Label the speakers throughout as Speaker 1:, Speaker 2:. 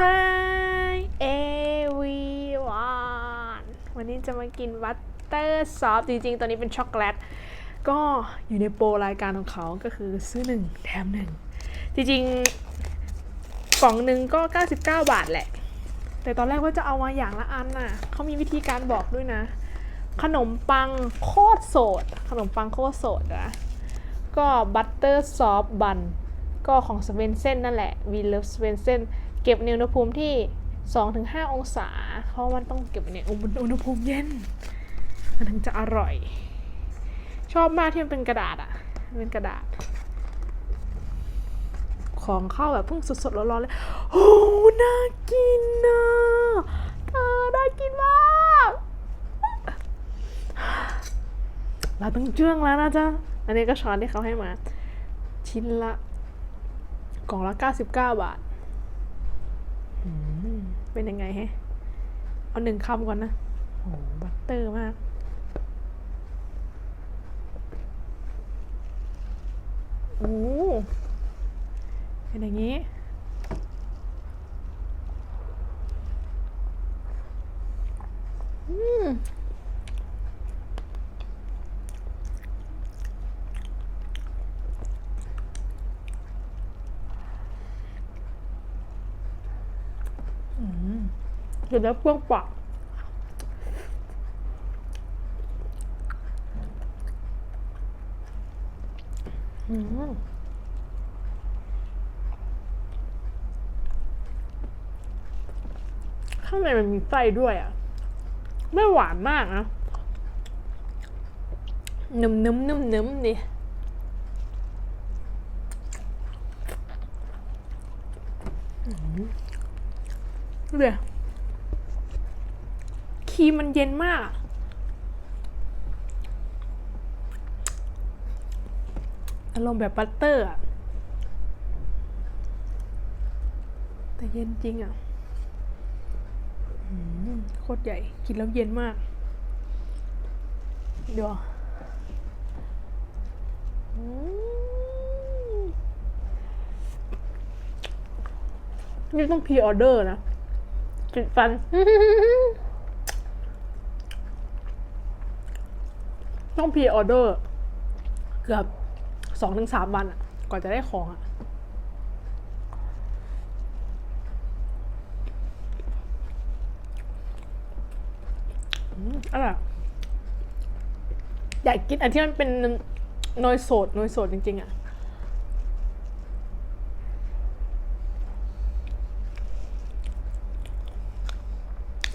Speaker 1: Hi everyone วันนี้จะมากินบัตเตอร์ซอฟจริงๆตอนนี้เป็นช็อกโกแลต ก็อยู่ในโปรรายการของเขาก็คือซื้อหนึ่งแถมหนึ่ง จริงๆ กล่องหนึ่งก็ 99 บาทแหละ แต่ตอนแรกว่าจะเอามาอย่างละอันน่ะ เขามีวิธีการบอกด้วยนะ ขนมปังโคตรสด ขนมปังโคตรสดนะ ก็บัตเตอร์ซอฟบัน ก็ของสเวนเซนนั่นแหละ we love สเวนเซน เก็บในอุณหภูมิที่ 2-5 องศา เพราะมันต้องเก็บในอุณหภูมิเย็น มันถึงจะอร่อย ชอบมากที่มันเป็นกระดาษอะเป็นกระดาษ ของเข้าแบบเพิ่งสดๆร้อนๆเลย โอ้น่ากินนะเธอน่ากินมากเราต้องเจื้องแล้วนะจ๊ะ อันนี้ก็ช้อนที่เขาให้มา ชิ้นละกล่องละ 99 บาท เป็นยังไงฮะเอาหนึ่งคำก่อนนะโอ้บัตเตอร์มาก โอ้เป็นอย่างนี้ อืม เดี๋ยวแล้วเปรี้ยวปากอืมข้างในมันมีไส้ด้วยอะ ไม่หวานมากนะนุ่มๆนุ่มๆนุ่มๆดิอืม เดี๋ยครีมมันเย็นมาก อารมณ์แบบบัตเตอร์อะแต่เย็นจริงอะโคตรใหญ่กินแล้วเย็นมาก เดี๋ยวนี่ต้องพีออเดอร์นะ จิดฟัน ต้องพีออเดอร์ เกือบสองถึงสามวันกว่าจะได้ของอะอร่อยอยากกินอันที่มันเป็นนอยโสดนอยโสดจริง ๆ อะ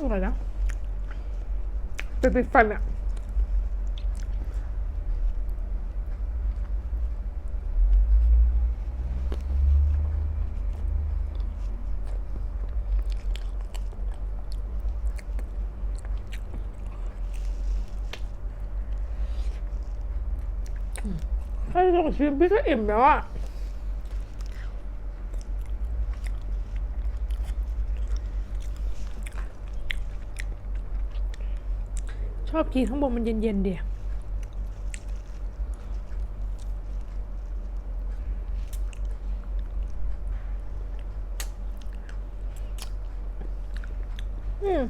Speaker 1: อร่อยนะเป็นติดฟันอะแค่สองชิ้นพี่ก็อิ่มแล้วอะ ชอบกินข้างบนมันเย็นๆเดียวอืม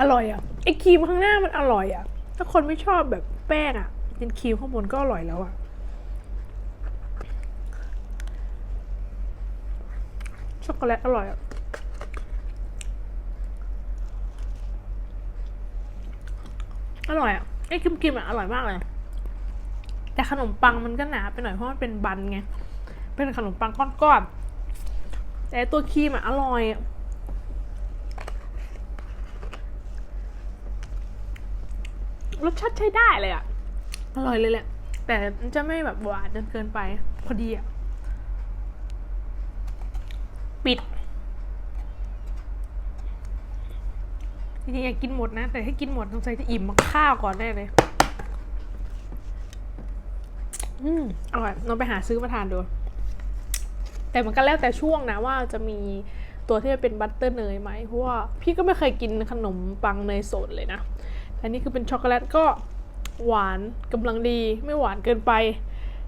Speaker 1: อร่อยอะไอ้ครีมข้างหน้ามันอร่อยอะ ถ้าคนไม่ชอบแบบแป้งอะเป็นครีมข้างบนก็อร่อยแล้วอะช็อกโกแลตอร่อยอะ อร่อยอะไอ้ครีมๆอะอร่อยมากเลย แต่ขนมปังมันก็หนาไปหน่อยเพราะมันเป็นบันไง เป็นขนมปังก้อนๆ แต่ตัวครีมอะอร่อยรสชาติใช้ได้เลยอะ อร่อยเลยแหละ แต่มันจะไม่แบบหวานจนเกินไป พอดีอะ ปิด จริงๆอยากกินหมดนะ แต่ให้กินหมดต้องใส่จะอิ่มมาข้าวก่อนแน่เลย อืมอร่อยลองไปหาซื้อมาทานดู แต่มันก็แล้วแต่ช่วงนะว่าจะมีตัวที่เป็นบัตเตอร์เนยไหมเพราะว่าพี่ก็ไม่เคยกินขนมปังเนยสดเลยนะแต่นี่คือเป็นช็อกโกแลตก็หวานกำลังดีไม่หวานเกินไป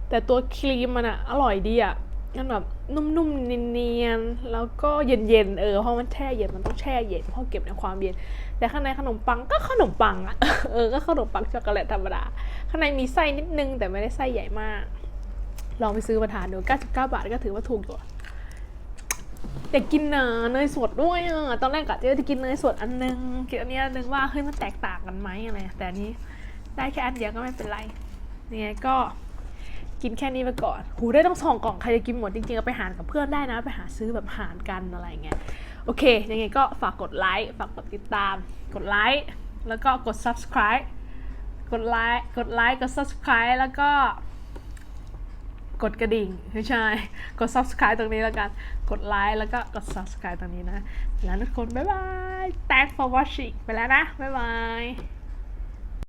Speaker 1: แต่ตัวครีมมันอะอร่อยดีอะ มันแบบนุ่มๆเนียนๆแล้วก็เย็นๆเออเพราะมันแช่เย็นมันต้องแช่เย็นเพราะเก็บในความเย็นแต่ข้างในขนมปังก็ขนมปังอะเออก็ขนมปังช็อกโกแลตธรรมดาข้างในมีไส้นิดนึงแต่ไม่ได้ไส้ใหญ่มาก ลองไปซื้อมาทานดู99 บาทก็ถือว่าถูกอยู่อะแต่กินเนยเนยสดด้วยอะตอนแรกกะจะกินเนยสดอันนึงกินอันนี้อันนึงว่าเฮ้ยมันแตกต่างกันไหมอะไรแต่อันนี้ได้แค่อันเดียวก็ไม่เป็นไรยังไงก็ กินแค่นี้ไปก่อน หูได้ต้องสองกล่องใครจะกินหมดจริงๆเอาไปหารกับเพื่อนได้นะ ไปหาซื้อแบบหารกันอะไรเงี้ย โอเค ยังไงก็ฝากกดไลค์ ฝากกดติดตาม กดไลค์ แล้วก็กด subscribe กดไลค์ กดไลค์ กด subscribe แล้วก็กดกระดิ่งไม่ใช่ กด subscribe ตรงนี้แล้วกัน กดไลค์แล้วก็กด subscribe ตรงนี้นะ แล้วทุกคน บ๊ายบาย thanks for watching ไปแล้วนะ บ๊ายบาย